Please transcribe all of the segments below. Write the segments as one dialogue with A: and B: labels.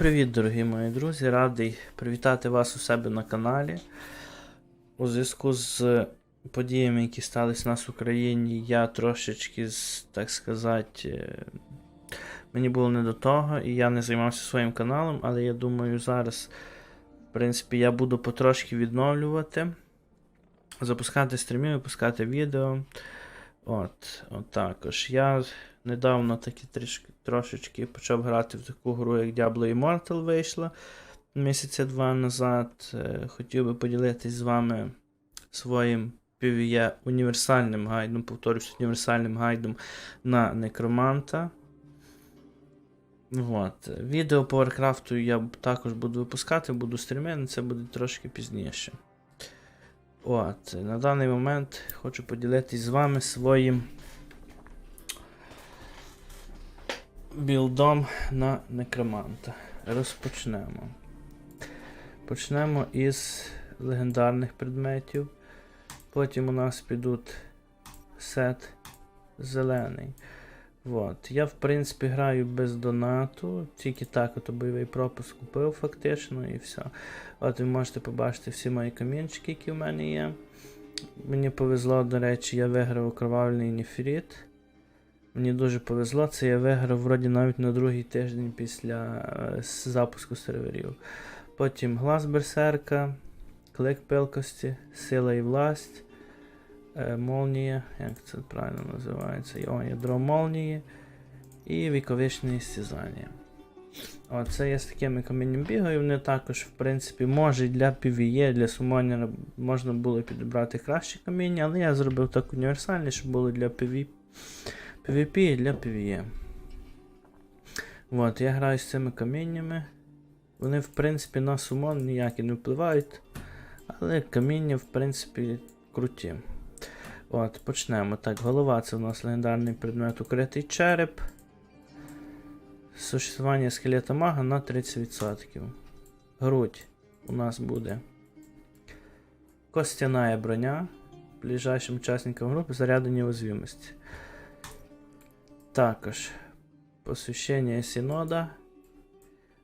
A: привіт, дорогі мої друзі! Радий привітати вас у себе на каналі. У зв'язку з подіями, які сталися в нас в Україні, я трошечки, так сказати, е, мені було не до того, і я не займався своїм каналом, але я думаю, зараз, в принципі, я буду потрошки відновлювати, запускати стріми, випускати відео. От, от також. Я недавно таки трішки, трошечки почав грати в таку гру, як Diablo Immortal вийшла місяця два назад. Е, Хотів би поділитись з вами своїм PvE універсальним гайдом, повторюсь, універсальним гайдом на некроманта. От. Відео по Warcraft я також буду випускати, буду стріми, але це буде трошки пізніше. От, на даний момент хочу поділитись з вами своїм білдом на некроманта. Розпочнемо. Почнемо із легендарних предметів. Потім у нас підуть сет зелений. От. Я, в принципі, граю без донату, тільки так ото бойовий пропуск купив фактично і все. От ви можете побачити всі мої камінчики, які в мене є. Мені повезло, до речі, я виграв окровавлений нефрит. Мені дуже повезло, це я виграв вроді навіть на другий тиждень після е, запуску серверів. Потім глаз берсерка, клик пилкості, сила і власть, е, молнія, як це правильно називається? О, ядро молнії і віковічне істязання. О, це я з такими камінням бігаю. Вони також, в принципі, може для PvE, для сумонера можна було підібрати кращі каміння, але я зробив так універсальні, щоб було для PvP. PvP і для PvE. От, я граю з цими каміннями. Вони, в принципі, на сумон ніякі не впливають. Але каміння, в принципі, круті. От, почнемо. Так, голова це у нас легендарний предмет укритий череп. Существування скелета мага на 30%. Грудь у нас буде. Костяная броня. Ближайшим учасникам групи зарядені уязвимості. Також посвящение Синода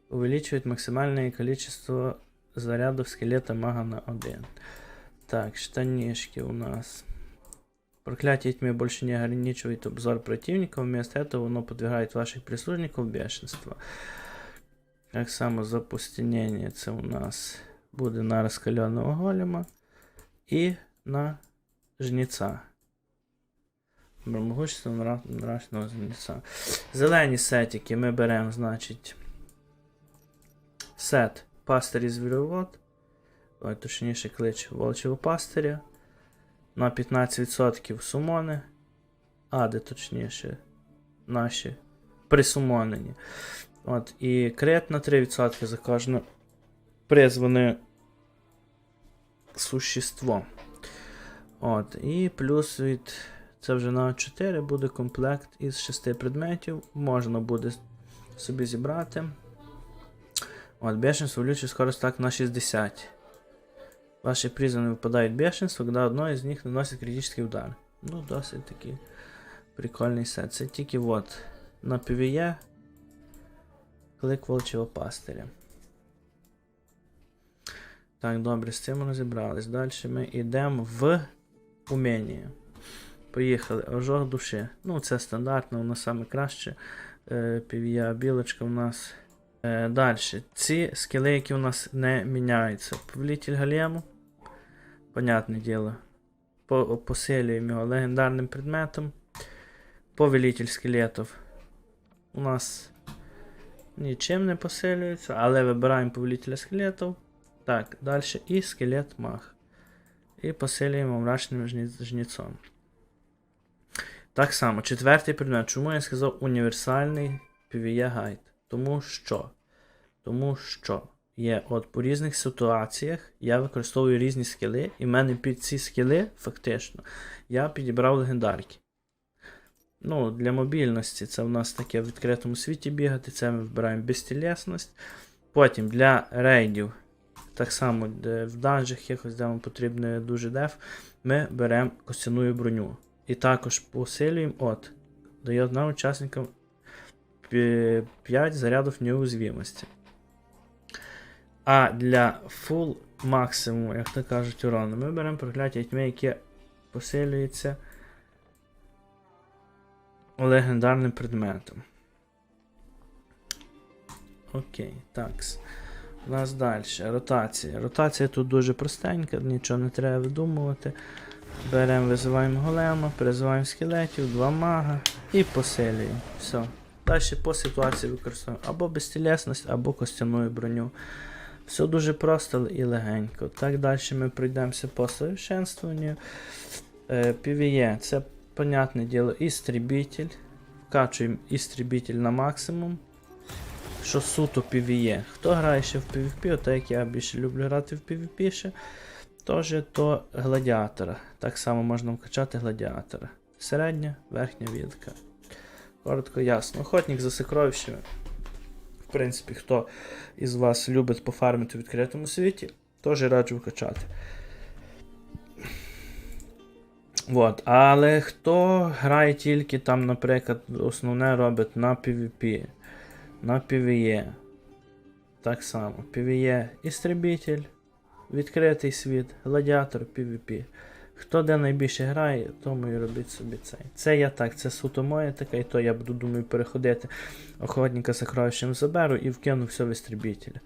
A: увеличивает максимальное количество зарядов скелета мага на 1. Так, штанишки у нас. Проклятие тьмы больше не ограничивает обзор противника, вместо этого оно подвигает ваших прислужников бешенства. Так само запустінення це у нас буде на розкаленого голема і на Могущество мрачного жнеця. Зелені сетики ми беремо, значить. Сет пастирі звіровод. Ой, точніше клич волчого пастиря. На 15% сумони. А, де точніше. Наші присумонені. От, і крит на 3% за кожне призване существо. От, і плюс від. Це вже на 4 буде комплект із 6 предметів. Можна буде собі зібрати. От, бешенство влючить скорость так на 60. Ваші призвані випадають бешенство, коли одно із них наносить критичний удар. Ну, досить такий прикольний сет. Це тільки от на PvE клик волчого пастиря. Так, добре, з цим розібрались. Далі ми йдемо в уміння. Поїхали. Ожог душі. Ну, це стандартно, воно саме краще. Е, PvE білочка у нас. Е, Далі. Ці скіли, які у нас не міняються. Повелитель Галему. Понятне діло. По, посилюємо його легендарним предметом. Повелитель скелетів. У нас нічим не посилюється, але вибираємо повелителя скелетів. Так, далі і скелет маг. І посилюємо мрачним жні- жніцом. Так само, четвертий предмет. Чому я сказав універсальний PvE гайд? Тому що. Тому що є от по різних ситуаціях я використовую різні скіли, і в мене під ці скіли, фактично, я підібрав легендарки. Ну, для мобільності це в нас таке в відкритому світі бігати, це ми вибираємо безтілесність. Потім для рейдів, так само в данжах якось, де вам потрібно дуже деф, ми беремо костяну броню. І також посилюємо от. Дає одним учасникам 5 зарядів неуязвимості. А для full максимуму, як то кажуть, урону, ми беремо прокляття тьми, яке посилюється легендарним предметом. Окей, такс. У нас далі. Ротація. Ротація тут дуже простенька, нічого не треба видумувати. Беремо, визиваємо голема, призиваємо скелетів, два мага і посилюємо. Все. Далі по ситуації використовуємо або безтілесність, або костяну броню. Все дуже просто і легенько. Так далі ми пройдемося по совершенствуванню. Е, PvE це, понятне діло, істрібітель. Вкачуємо істрібітель на максимум. Що суто PvE. Хто грає ще в PvP, от як я більше люблю грати в PvP ще, теж то гладіатора. Так само можна вкачати гладіатора. Середня, верхня відка. Коротко, ясно. Охотник за сокровищами. В принципі, хто із вас любить пофармити в відкритому світі, теж раджу вкачати. Вот. Але хто грає тільки там, наприклад, основне робить на PvP, на PvE. Так само. PvE істребитель, відкритий світ, гладіатор, PvP. Хто де найбільше грає, тому і робіть собі цей. Це я так, це суто моє таке, і то я буду думаю переходити. Охотника сокровищем заберу і вкину все в істребителя.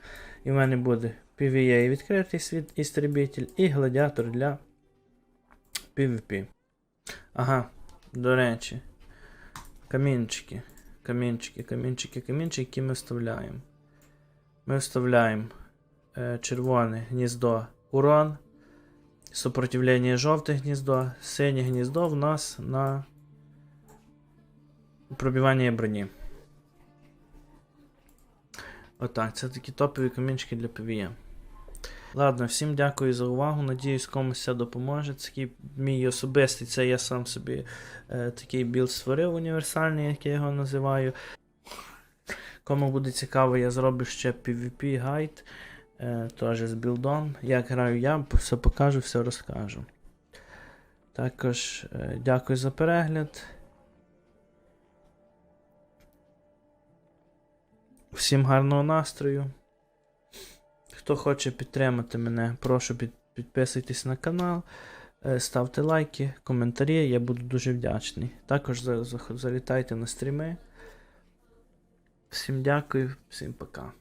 A: І в мене буде PvE і відкритий світ, істребитель, і гладіатор для PvP. Ага, до речі. Камінчики. Камінчики, камінчики, камінчики, які ми вставляємо. Ми вставляємо червоне гніздо урон. Сопротивлення жовте гніздо, синє гніздо в нас на пробивання броні. Отак, це такі топові камінчики для PvE. Ладно, всім дякую за увагу. Надіюсь, комусь це допоможе. Такий мій особистий, це я сам собі е, такий білд створив універсальний, як я його називаю. Кому буде цікаво, я зроблю ще PvP гайд. Е, теж з білдом. Як граю я, все покажу, все розкажу. Також е, дякую за перегляд. Всім гарного настрою. Хто хоче підтримати мене, прошу під, підписуйтесь на канал, е, ставте лайки, коментарі, я буду дуже вдячний. Також за, за, залітайте на стріми. Всім дякую, всім пока.